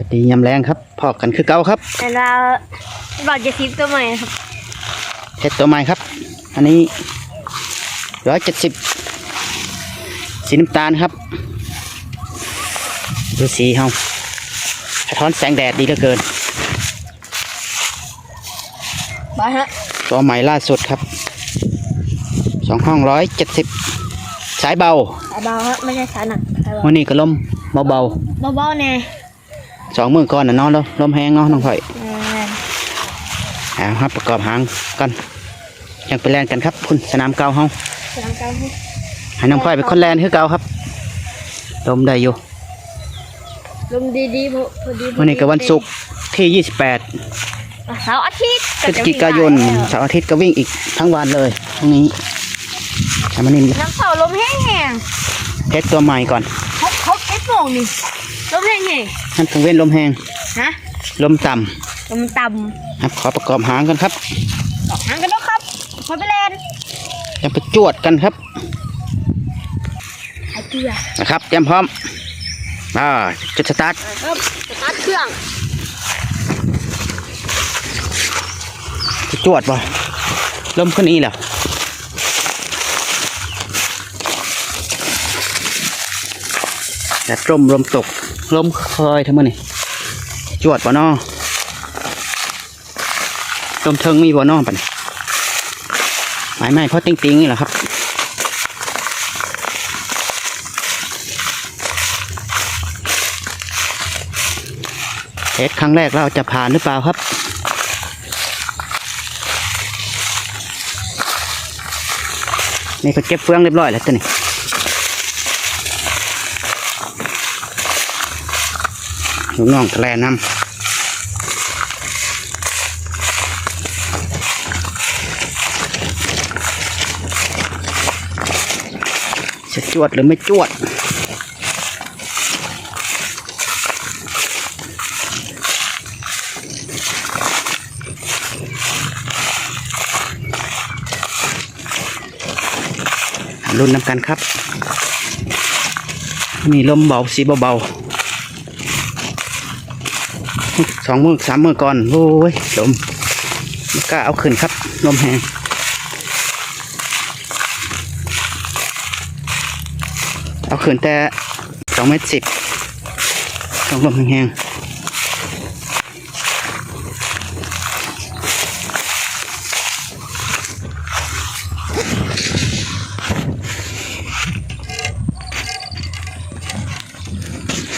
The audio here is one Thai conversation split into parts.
วัสดียำแรงครับพอกันคือเก่าครับแต่เราบอกจะทิปตัวใหม่ครับเห็ดตัวใหม่ครับ อันนี้ร้อยเจ็ดสิบสีน้ำตาลครับ ดูสีเฮาสะท้อนแสงแดดดีเหลือเกินไปฮะตัวใหม่ล่าสุดครับสองห้องร้อยเจ็ดสิบสายเบาสายเบาฮะไม่ใช่สายหนักสายเบาวันนี้ก็ลมเบาเบาๆแน่ๆ สองมือก่อนนะเนาะลมลมแห้งเนาะน้องข่อยเออเอาครับประกอบหางกันยังไปแลนกันครับคุณสนามเก่าเฮาสนามกลางฮะให้น้องข่อยเป็นคนแลนคือเก่าครับลมได้อยู่ลมดีๆพอพอดีพอดีวันนี้ก็วันศุกร์ที่28อะเสาร์อาทิตย์พฤศจิกายนเสาร์อาทิตย์ก็วิ่งอีกทั้งวันเลยตรงนี้ทำมันนี่น้ำเสาลมแห้งเทสตัวใหม่ก่อนๆเขาเขาเอฟโมงนี่ลมแห้ง ท่านกังเว้นลมแห้งๆฮะลมต่ลมต่ำครับขอประกอบหางกันครับำออกทางกันแล้วครับพอไปเล่นยังไปจวดกันครับไอเกลือนะครับเตรียมพร้อมอ่าจุดสตาร์ทครับสตาร์ทเครื่องจะจวดบ่ลมขึ้นอีเหรอแดดร่มลมตก ลมคอยทั้งหมดนี่จวดบ่นอลมเทิงมีบ่นอปะนี่ไม่ไม่เพราะติงติงๆนี่แหละครับเทสครั้งแรกเราจะผ่านหรือเปล่าครับนี่ก็เก็บเฟืองเรียบร้อยแล้วตัวนี้ ลูกน้องทะเลนำจะจวดหรือไม่จวดรุ่นน้ำกันครับ มีลมเบาสีเบาๆ สองมือสามมือก่อน โอ้ยลมไม่กล้าเอาขึ้นครับลมแห้งเอาขึ้นแต่สองเมตรสิบต้องลมแห้ง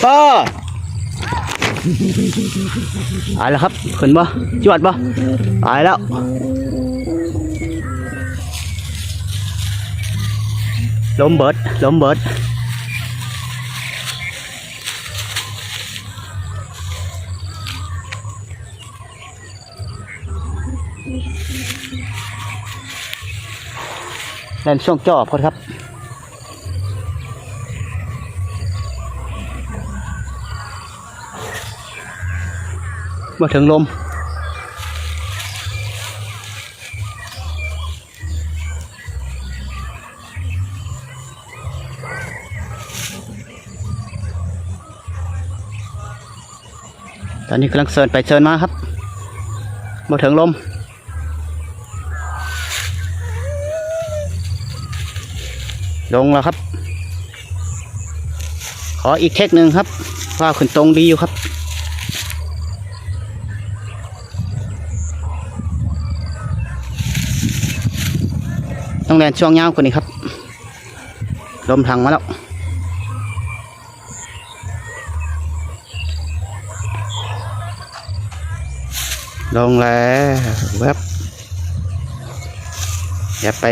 ป้า ตายแล้วครับขึ้นบ่จวดบ่ตายแล้วล้มเบิดล้มเบิดเล่นช่วงจ่อพอดครับ มาถึงลม ตอนนี้กำลังเซินไปเซินมาครับมาถึงลมลงแล้วครับ ขออีกเทคหนึ่งครับว่าขึ้นตรงดีอยู่ครับ ต้องแลนช่วงยาวกว่านี้ครับ ลมทางมาแล้วลงแล้วแวบอย่าไป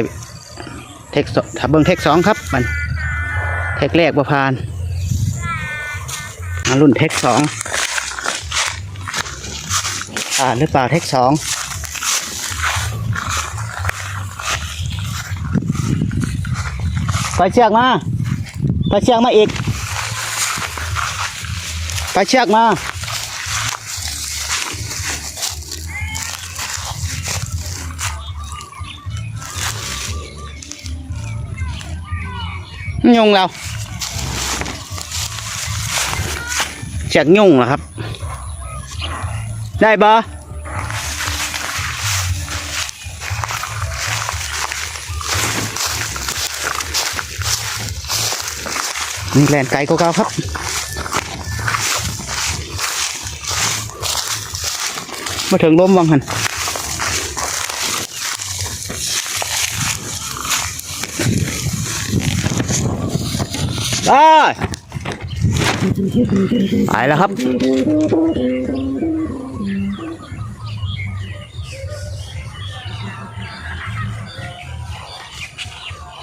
เทคสองถ้าเบิ้งเทคสองครับมัน เทคแรกประพานมารุ่นเทคสองผ่านหรือเปล่าเทคสอง ไปเชือกมาไปเชือกมาอีกไปเชือกมายุงเราเชือกยุ่งเหรอครับ ได้บ่ นี่แลนไกลก็เก่าครับ มาถึงล้มวังหันได้ไปแล้วครับ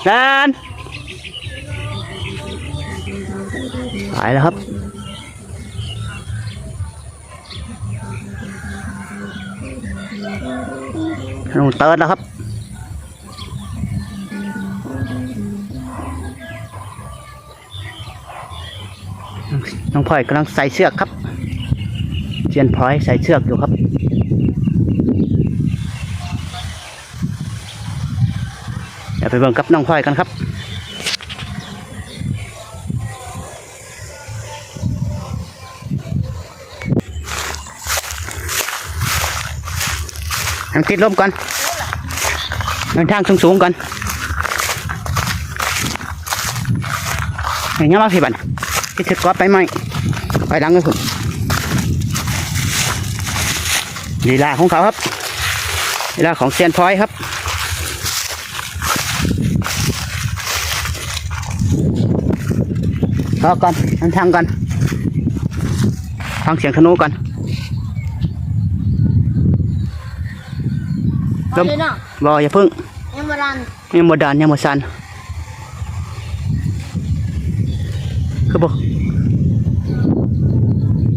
นาน ไปแล้วครับลงเติร์ดแล้วครับ น้องพลอยกำลังใส่เชือกครับเจียนพลอยใส่เชือกอยู่ครับเดี๋ยวไปเบิ่งกับน้องพลอยกันครับ ทางติดลมก่อนเดินทางสูงๆก่อนอย่างเงี้มาพี่บันที่ถือกอดไปไหมไปหลังกันคุณลีลาของเขาครับลีลาของเซียนพลอยครับรอก่อนทางก่อนฟังเสียงธนูก่อน เอาเลยเนาะบออย่าพึ่งยังมารันยังบ่ดานยังบ่สันคือบ่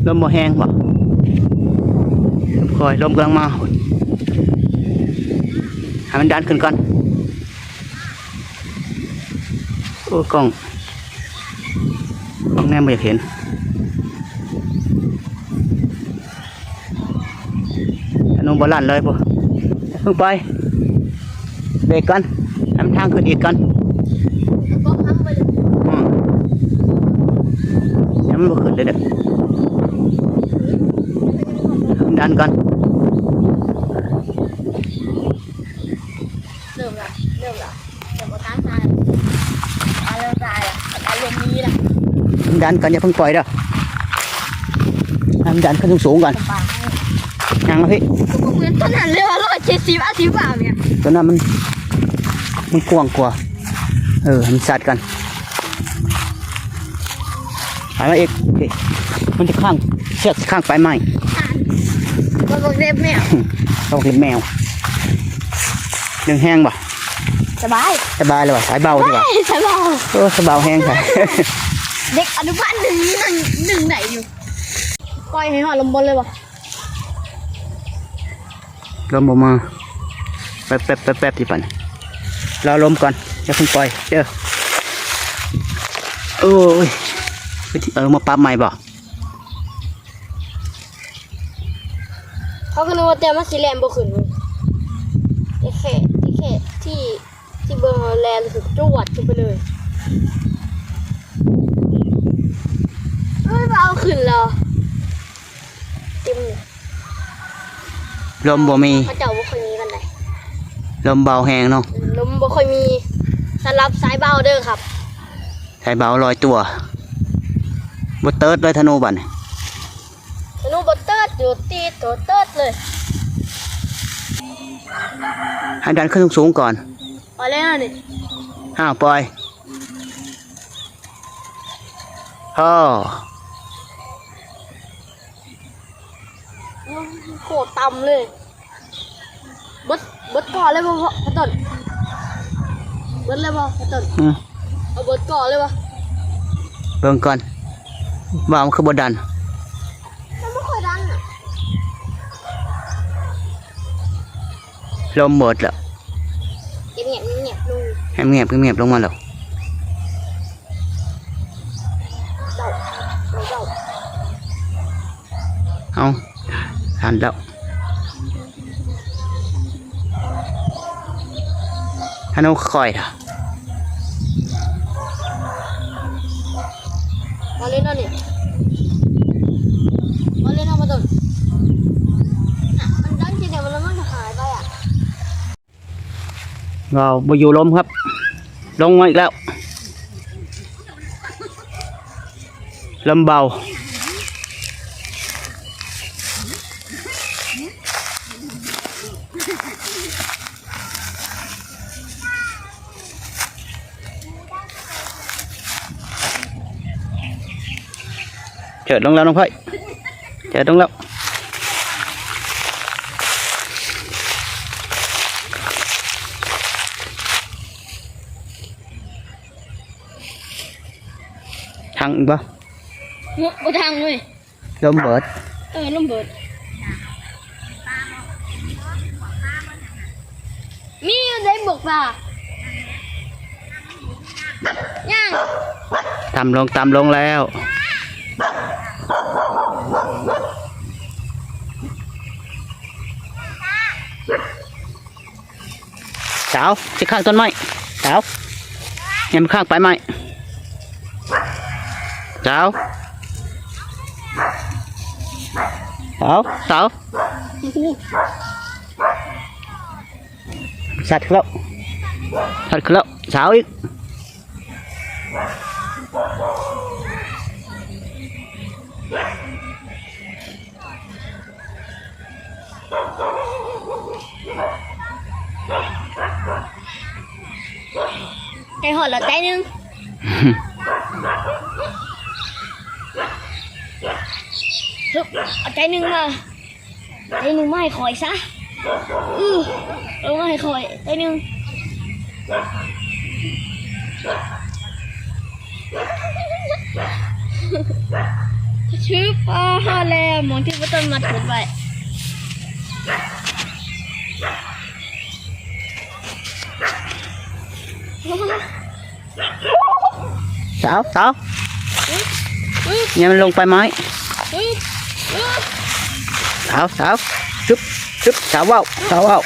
ลมบ่แห้งบ่คอยลมกำลังมาให้มันดันขึ้นก่อนโอ้กล้องกล้องแนมไม่อยากเห็นอันนู้นบ่ลั่นเลยบ่อย่าเพิ่งไปเบรกก่อนให้มันทางขึ้นอีกก่อนก็ทำไปเลยอืมยังไม่ขึ้นเลยเด็กดันก่อนเริ่มละเริ่มละเริ่มมาตั้งใจอาเริ่มใจละอารมณ์นี้ละดันก่อนอ ย่าเพิ่งปล่อยเด้อให้มันดันขึ้นสูงๆก่อนปากยังนะพี่กูเพื่อนต้นนั้นเลยว่าร้อยเจ็ดสิบอาทิตย์เปล่าเนี่ยตัวนั้นมัน มันกว้างกว่า เออให้มันสัดกันหายมาอีกโอเคมันจะข้างเชือกข้างไปลายไม้มันบอกเด็บแมวเราเห็นแมวยังแห้งป่ะสบายสบายเลยว่ะสายเบาดีกว่าสบายเออสบายแห้งค่ะเด็กอนุบาลหนึ่งหนึ่งหนึ่งไหนอยู่ปล่อยให้หอลมบนเลยวะ ลมออกมาแป๊บแป๊บแป๊บแป๊บที่ปันรอลมก่อนอย่าเพิ่งปล่อยเด้อโอ้ยเออมาปั๊บใหม่บ่เขาก็นึกว่าเตรียมมาสีแลนบ่ขึ้นเลยไอ้แค่ไอ้แค่ที่ที่เบอร์แลนถึงจวดขึ้นไปเลยเฮ้ยมาเอาขึ้นแล้วเต็มเลย ลมบ่มีเขาเจ้าบ่ค่อยมีกันไหนลมเบาแห้งเนาะลมบ่ค่อยมีสำหรับสายเบาเด้อครับสายเบาลอยตัวบ่เติร์ดเลยธนูบัดนสนุบเติร์ดอยู่ตีตัวเติร์ดเลยให้ดันขึ้นสูงๆก่อนเอาเลยนะนี่อ้าวปล่อยพ่อ โคตรต่ำเลยเบิดเบิดก่อนเลยบ่พ่อพ่อต้นเบิดเลยบ่พ่อต้นอืมเอาเบิดก่อนเลยบ่เบิ่งก่อนว่ามันคือบ่ดันมันไม่ค่อยดันอะลมหมดแล้วเงียบเงียบเงียบลงให้เงียบเงียบลงมาแล้วเดาเดาเดาเอา ทันแล้วฮันโอคอยเหรอมาเล่นอาเนี่มาเล่นเอามาตนมันดันทีเดียวแล้มันหายไปอะเราไปอยู่ลมครับ ลงมาอีกแล้วลมเบา เจิดลงแล้วน้องพ่อยเจิดลงแล้วทางอีกบ่มุกบ่ทางเลยลมเบิดเออลมเบิด มีอยู่ได้บกป่าย่างตามลงตามลงแล้ว สาวจะข้างต้นไม้สาวยังไม่ข้างไปลายไม้สาวสาวสาวสัตว์ขึ้นแล้วสัตว์ขึ้นแล้วสาวอีกใจหอดละใจหนึงฮึบเอาใจหนึงมาใจหนึงไ ม่ให้คอยซะอือเอาไม่ให้คอยใจหนึงชื่อป้าฮาแลมมองที่พระต้นมัดขึ้นไป สาวสาวเนี่ยมันลงไปไหม อืออือ สาวสาวชุบชุบสาวว่าวสาวว่าว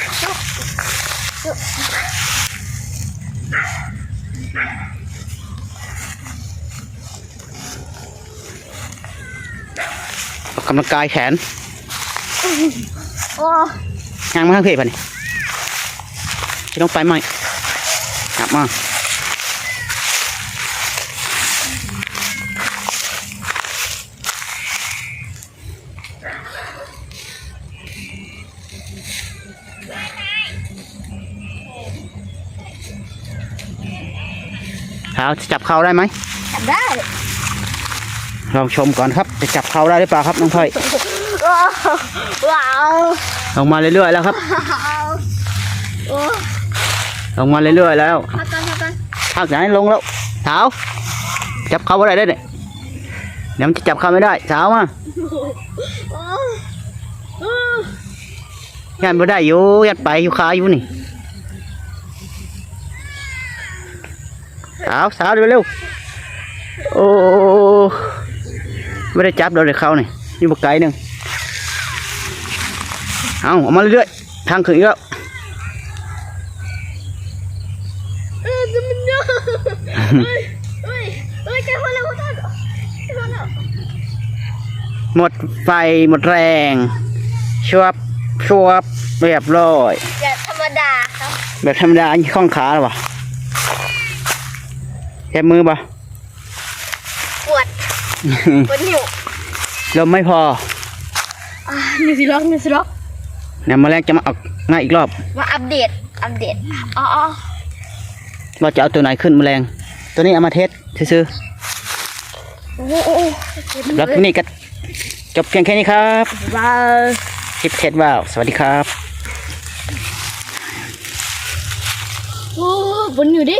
ออกกำลังกายแขน โอ้ ย่างมาทางเพจป่ะนี่จะต้องไปไหม กลับมาเอาจะจับเขาได้ไหมทำได้ ลองชมก่อนครับจะจับเขาได้หรือเปล่าครับน้องพลอยว้าวว้าวลงมาเรื่อยๆแล้วครับโอ้ ลงมาเรื่อยๆแล้วพักกันพักกันภาคไหนลงแล้วสาว จับเขาอะไรได้เนี่ยเดี๋ยวมันจะจับเขาไม่ได้สาวมายันไม่ได้อยู่ยัดไปอยู่ขาอยู่นี่สาวสาวเร็วๆโอ้ไม่ได้จับโดนเลยเขานี่ยอยู่บกไกลหนึ่งเอาออกมาเรื่อยๆทางขึ้นอีกแล้ว เออจะมันเยอะเฮ้ยเฮ้ยเฮ้ยแกพอแล้วพอแล้วแกพอแล้ว หมดไฟหมดแรง ชวบชวบเรียบร้อยอย่าธรรมดาครับ แบบธรรมดาอันนี้ข้องขาหรอวะแค่มือปะปวดปวดหิวลมไม่พออ่านิวซีล็อกนิวซีล็อกเนี่ยแมาแรงจะมาออกหน้าอีกรอบ มาอัปเดต อัปเดต อ๋ออ๋อเราจะเอาตัวไหนขึ้นแมลง ตัวนี้เอามาเทสซื้อโอ้โหโอ้โหๆแล้วนี่ก็จบเพียงแค่นี้ครับว้าวคลิปเทสว่าว สวัสดีครับโอ้บนอยู่ดิ